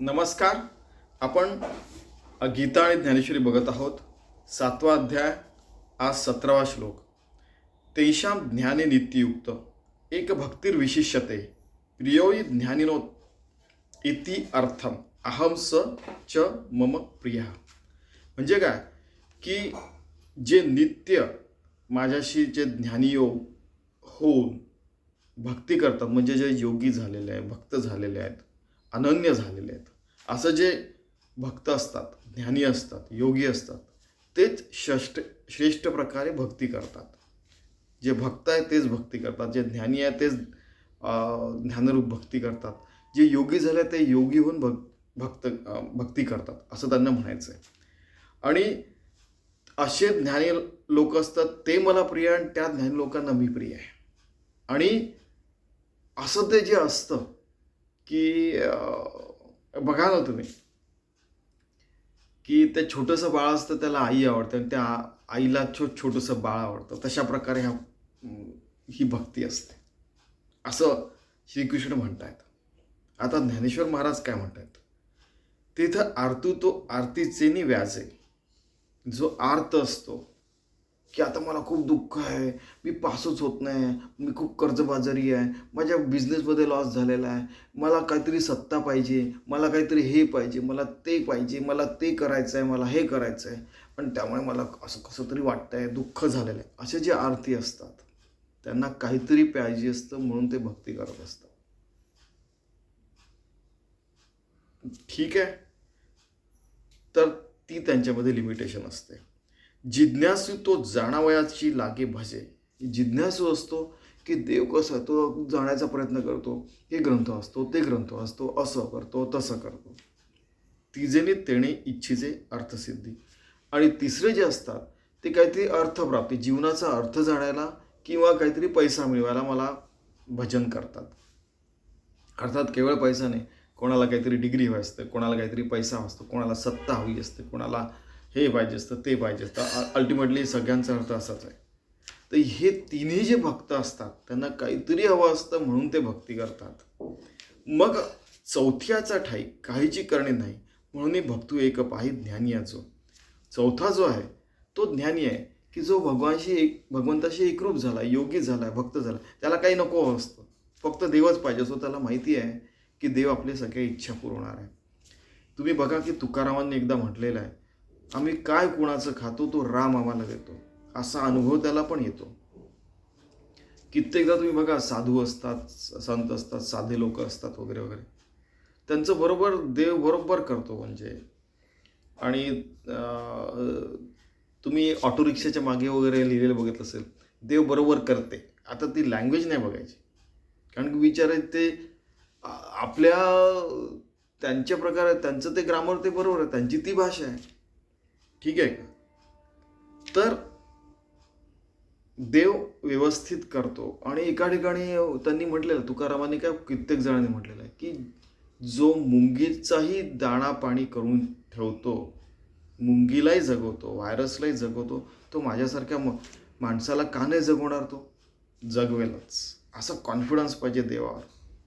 नमस्कार. आपण गीता आणि ज्ञानेश्वरी बघत आहोत. सातवा अध्याय आज सतरावा श्लोक. तेषां ज्ञाने नित्ययुक्त. एक भक्तिर्विशिष्यते प्रियोई ज्ञानिनो इति अर्थम. अहम स च मम प्रिया. म्हणजे काय? की जे नित्य माझ्याशी जे ज्ञानीयो होऊन भक्ती करतात म्हणजे जे योगी झालेले आहे भक्त झालेले आहेत अनन्य झालेले आहेत. असं जे भक्त असतात ज्ञानी असतात योगी असतात तेच श्रेष्ठ श्रेष्ठ प्रकारे भक्ती करतात. जे भक्त आहे तेच भक्ती करतात जे ज्ञानी आहे तेच ज्ञानरूप भक्ती करतात. जे योगी झाले ते योगी होऊन भक् भक्त भक्ती करतात असं त्यांना म्हणायचं आहे आणि असे ज्ञानी लोक असतात ते मला प्रिय आणि त्या ज्ञानी लोकांना मी प्रिय आहे. आणि असं ते जे असतं की बघा ना तुम्ही. की ते छोटंसं बाळ असतं त्याला आई आवडते आणि त्या आईला छोट छोटंसं बाळ आवडतं. तशा प्रकारे ह्या ही भक्ती असते. असं श्रीकृष्ण म्हणतायत. आता ज्ञानेश्वर महाराज काय म्हणतायत? तिथं आरतू तो आरतीचेनी व्याजे. जो आर्त असतो की आता मला खूप दुःख आहे मी पासच होत नाही मी खूप कर्जबाजारी आहे माझ्या बिझनेसमध्ये लॉस झालेला आहे. मला काहीतरी सत्ता पाहिजे मला काहीतरी हे पाहिजे मला ते पाहिजे मला ते करायचं आहे मला हे करायचं आहे पण त्यामुळे मला असं कसं तरी वाटतं आहे दुःख झालेलं आहे. असे जे आरती असतात त्यांना काहीतरी पाहिजे असतं म्हणून ते भक्ती करत असतात. ठीक आहे? तर ती त्यांच्यामध्ये लिमिटेशन असते. जिज्ञासू तो जाणावयाची लागे भजे जिज्ञासू असतो की देव कसं तो जाण्याचा प्रयत्न करतो हे ग्रंथ असतो ते ग्रंथ असतो असं करतो तसं करतो. तिजेने तेणे इच्छेचे अर्थसिद्धी. आणि तिसरे जे असतात ते काहीतरी अर्थप्राप्ती जीवनाचा अर्थ जाणायला किंवा काहीतरी पैसा मिळवायला मला भजन करतात. अर्थात केवळ पैसा नाही कोणाला काहीतरी डिग्री हवी असते कोणाला काहीतरी पैसा असतो कोणाला सत्ता हवी असते कोणाला हे पाहिजे असतं ते पाहिजे असतं. अल्टिमेटली सगळ्यांचा अर्थ असाच आहे. तर हे तिन्ही जे भक्त असतात त्यांना काहीतरी हवं असतं म्हणून ते भक्ती करतात. मग चौथ्याचा ठाई काहीची करणे नाही म्हणून मी भक्तू एक पाही ज्ञानी याचो चौथा जो आहे तो ज्ञानी आहे की जो भगवानशी एक भगवंताशी एकरूप झाला योगी झाला भक्त झाला. त्याला काही नको असतं. फक्त देवच पाहिजे असतो त्याला माहिती आहे की देव आपले सगळ्या इच्छा पुरवणार आहे. तुम्ही बघा की तुकारामांनी एकदा म्हटलेलं आहे आम्ही काय कुणाचं खातो तो राम आम्हाला देतो. असा अनुभव त्याला पण येतो. कित्येकदा तुम्ही बघा साधू असतात संत असतात साधे लोक असतात वगैरे वगैरे. त्यांचं बरोबर देव बरोबर करतो म्हणजे. आणि तुम्ही ऑटो रिक्षाच्या मागे वगैरे लिहिलेलं बघितलं असेल देव बरोबर करते. आता ती लँग्वेज नाही बघायची. कारण की विचार ते आपल्या त्यांच्या प्रकारे त्यांचं ते ग्रामर ते बरोबर आहे त्यांची ती भाषा आहे. ठीक आहे? का तर देव व्यवस्थित करतो. आणि एका ठिकाणी त्यांनी म्हटलेलं तुकारामांनी काय कित्येक जणांनी म्हटलेलं आहे की जो मुंगीचाही दाणा पाणी करून ठेवतो मुंगीलाही जगवतो व्हायरसलाही जगवतो तो माझ्यासारख्या म माणसाला का नाही जगवणार तो? जगवेलच. असा कॉन्फिडन्स पाहिजे देवावर.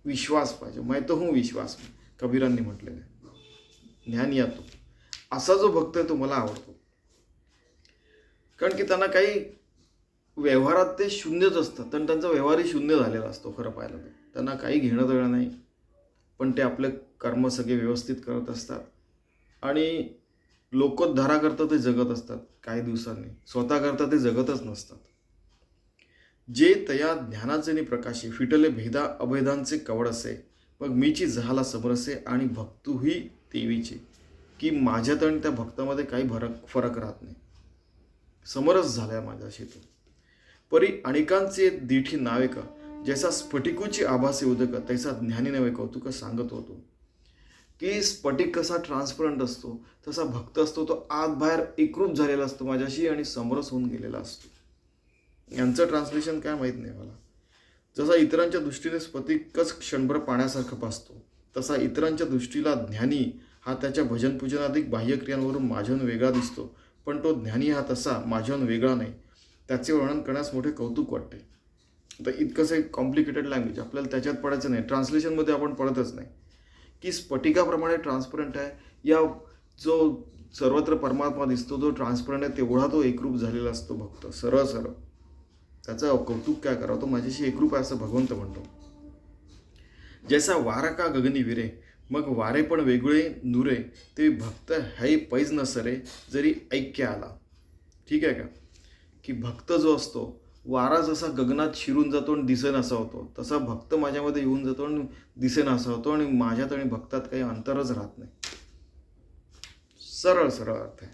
विश्वास पाहिजे. मैं तो हूँ विश्वास. कबीरांनी म्हटलेलं आहे. ज्ञान या तो. असा जो भक्त आहे तो मला आवडतो. कारण की त्यांना काही व्यवहारात ते शून्यच असतात पण त्यांचा व्यवहारही शून्य झालेला असतो खरं पाहिलं तर. त्यांना काही घेणं देणं नाही. पण ते आपले कर्म सगळे व्यवस्थित करत असतात. आणि लोकोद्धाराकरता ते जगत असतात. काही दिवसांनी. स्वतःकरता ते जगतच नसतात. जे तया ज्ञानाचे नि प्रकाशी फिटले भेदा अभेदांचे कवड असे मग मीची झाला समरसे आणि भक्तूही देवीची की माझ्यात आणि त्या भक्तामध्ये काही फरक फरक राहत नाही. समरस झालाय माझ्याशी तो परी अनेकांचे दिठी नावेक जैसा स्फटिकूची आभासी उदक तैसा ज्ञानी नवे कौतुक सांगत होतो. की स्फटिक कसा ट्रान्सपरंट असतो तसा भक्त असतो तो आत बाहेर एकरूप झालेला असतो माझ्याशी आणि समरस होऊन गेलेला असतो. यांचं ट्रान्सलेशन काय माहीत नाही मला. जसा इतरांच्या दृष्टीने स्फटिकच क्षणभर पाण्यासारखं पासतो तसा इतरांच्या दृष्टीला ज्ञानी हा त्याच्या भजन पूजनाधिक बाह्यक्रियांवरून माझ्याहून वेगळा दिसतो पण तो ज्ञानी हा तसा माझ्याहून वेगळा नाही. त्याचे वर्णन करण्यास मोठे कौतुक वाटते. आता इतकंसं एक कॉम्प्लिकेटेड लँग्वेज आपल्याला त्याच्यात पडायचं नाही. ट्रान्सलेशनमध्ये आपण पडतच नाही. की स्फटिकाप्रमाणे ट्रान्सपरंट आहे या जो सर्वत्र परमात्मा दिसतो जो ट्रान्सपरंट आहे तेवढा तो एकरूप झालेला असतो भक्त. सरळ सरळ. त्याचं कौतुक काय करावं? तो माझ्याशी एकरूप आहे असं भगवंत म्हणतो. जैसा वारा का गगनी विरे मग वारे पण वेगळे नुरे. ते भक्त है पैज नसरे जरी ऐक्य आला. ठीक आहे का? की भक्त जो असतो वारा जसा गगनात शिरून जातो आणि दिसेन असा होतो. तसा भक्त माझ्यामध्ये येऊन जातो आणि दिसेन असा होतो आणि माझ्यात आणि भक्तात काही अंतरच राहत नाही. सरळ सरळ अर्थ आहे.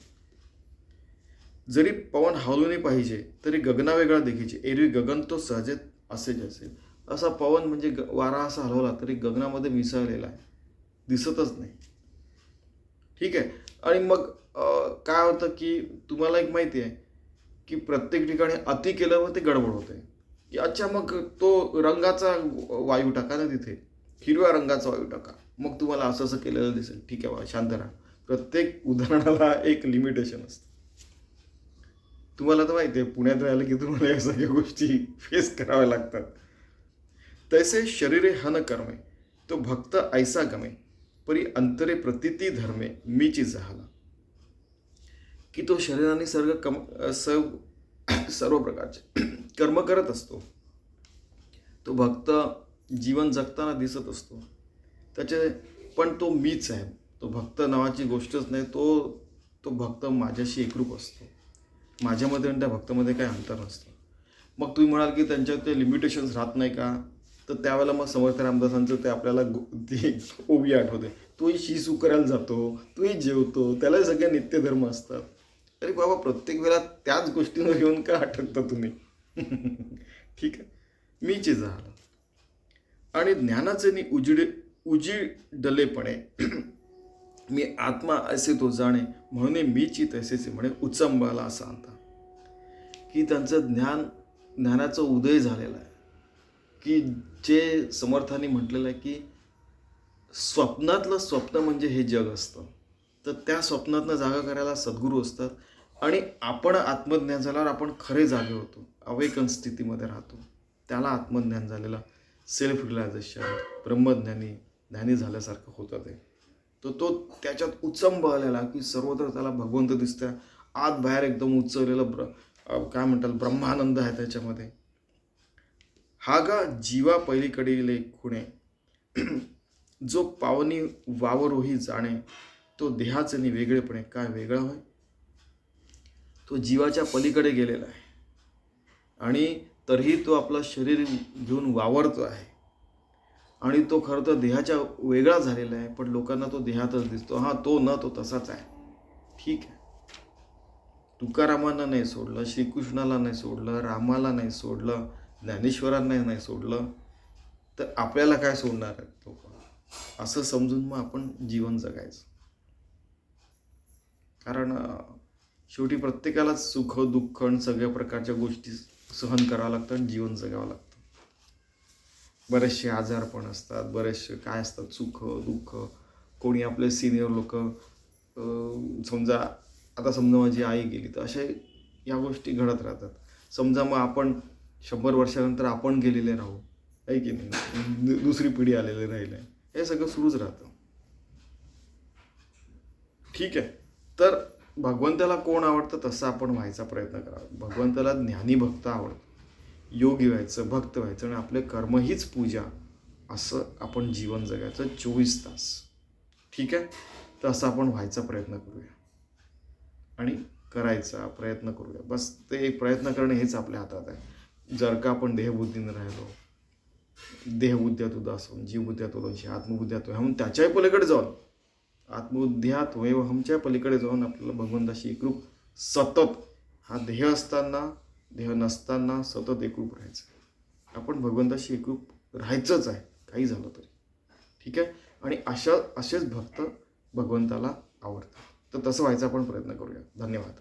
जरी पवन हलवूनही पाहिजे तरी गगना वेगळा देखीचे एरवी गगन तो सहजेत असेच असेल. असा पवन म्हणजे ग वारा असा हलवला तरी गगनामध्ये मिसळलेला आहे. दिसतच नाही. ठीक आहे? आणि मग काय होतं की तुम्हाला एक माहिती आहे की प्रत्येक ठिकाणी अति केल्यावर ते गडबड होते. की अच्छा मग तो रंगाचा वायू टाका ना तिथे. हिरव्या रंगाचा वायू टाका. मग तुम्हाला असं असं केलेलं दिसेल. ठीक आहे बा शांत राहा. प्रत्येक उदाहरणाला एक लिमिटेशन असतं. तुम्हाला तर माहिती आहे पुण्यात राहिलं की तुम्हाला या सगळ्या गोष्टी फेस कराव्या लागतात. तैसे शरीरे हन कर्मे तो भक्त ऐसा गमे. परी अंतरे प्रतिती धर्मे मीची झाला. की तो शरीराने सर्व कम सर्व सर्व प्रकारचे कर्म करत असतो. तो भक्त जीवन जगताना दिसत असतो. त्याचे पण तो मीच आहे. तो भक्त नावाची गोष्टच नाही. तो तो भक्त माझ्याशी एकरूप असतो. माझ्यामध्ये आणि त्या भक्तामध्ये काही अंतर नसतं. मग तुम्ही म्हणाल की त्यांच्यात ते लिमिटेशन्स राहत नाही का? तर त्यावेळेला मग समर्थ रामदासांचं ते आपल्याला ती ओवी आठवते. तोही शिसू करायला जातो तोही जेवतो त्यालाही सगळे नित्यधर्म असतात. अरे बाबा प्रत्येक वेळा त्याच गोष्टींवर येऊन का अटकता तुम्ही? ठीक आहे. मी चे झालं आणि ज्ञानाचे नि उजिडे उजिडलेपणे मी आत्मा असे तो जाणे म्हणून मीची तसेच म्हणे उचंबाला असा आणता की त्यांचं ज्ञान ज्ञानाचा उदय झालेला आहे. की जे समर्थांनी म्हटलेलं आहे की स्वप्नातलं स्वप्न म्हणजे हे जग असतं. तर त्या स्वप्नातनं जागा करायला सद्गुरू असतात आणि आपण आत्मज्ञान झाल्यावर आपण खरे जागे होतो. अवेकन स्थितीमध्ये राहतो. त्याला आत्मज्ञान झालेला सेल्फ रिलायझेशन ब्रह्मज्ञानी ज्ञानी झाल्यासारखं होतं ते. तर तो त्याच्यात उचंब आलेला की सर्वत्र त्याला भगवंत दिसतं आत बाहेर एकदम उचललेलं ब्र काय म्हणतात ब्रह्मानंद आहे त्याच्यामध्ये. हा गा जीवा पहिलीकडील खुणे. जो पावनी वावरोही जाणे तो देहाचे नि वेगळेपणे काय वेगळा होय? तो जीवाच्या पलीकडे गेलेला आहे. आणि तरीही तो आपलं शरीर घेऊन वावरतो आहे. आणि तो खरं तर देहाच्या वेगळा झालेला आहे पण लोकांना तो देहातच दिसतो. हां तो न तो तसाच आहे. ठीक आहे. तुकारामांना नाही सोडलं श्रीकृष्णाला नाही सोडलं रामाला नाही सोडलं ज्ञानेश्वरांना नाही सोडलं तर आपल्याला काय सोडणार आहेत लोक? असं समजून मग आपण जीवन जगायचं. कारण शेवटी प्रत्येकालाच सुख दुःख आणि सगळ्या प्रकारच्या गोष्टी सहन करावं लागतं आणि जीवन जगावं लागतं. बरेचसे आजार पण असतात बरेचसे काय असतात? सुख दुःख. कोणी आपले सिनियर लोक समजा आता समजा माझी आई गेली तर अशा या गोष्टी घडत राहतात. समजा मग आपण शंभर वर्षानंतर आपण गेलेले राहू आहे की नाही? दुसरी पिढी आलेली राहील. हे सगळं सुरूच राहतं. ठीक आहे. तर भगवंताला कोण आवडतं तसं आपण व्हायचा प्रयत्न करावा भगवंताला ज्ञानी भक्त आवडतं. योगी व्हायचं भक्त व्हायचं आणि आपले कर्म हीच पूजा असं आपण जीवन जगायचं चोवीस तास. ठीक आहे? तर असं आपण व्हायचा प्रयत्न करूया. आणि करायचा प्रयत्न करूया. बस ते प्रयत्न करणे हेच आपल्या हातात आहे. जर का आपण देहबुद्धीनं राहिलो देहबुद्ध्यात उदासून जीवबुद्ध्यात उदाशी आत्मबुद्ध्यात म्हणून त्याच्याही पलीकडे जाऊन आत्मबुद्ध्यात हमच्या पलीकडे जाऊन आपल्याला भगवंताशी एकरूप सतत हा देह असताना देह नसताना सतत एकरूप राहायचं. आपण भगवंताशी एकरूप राहायचंच आहे काही झालं तरी. ठीक आहे? आणि अशा असेच भक्त भगवंताला आवडतात. तर तसं व्हायचा आपण प्रयत्न करूया. धन्यवाद.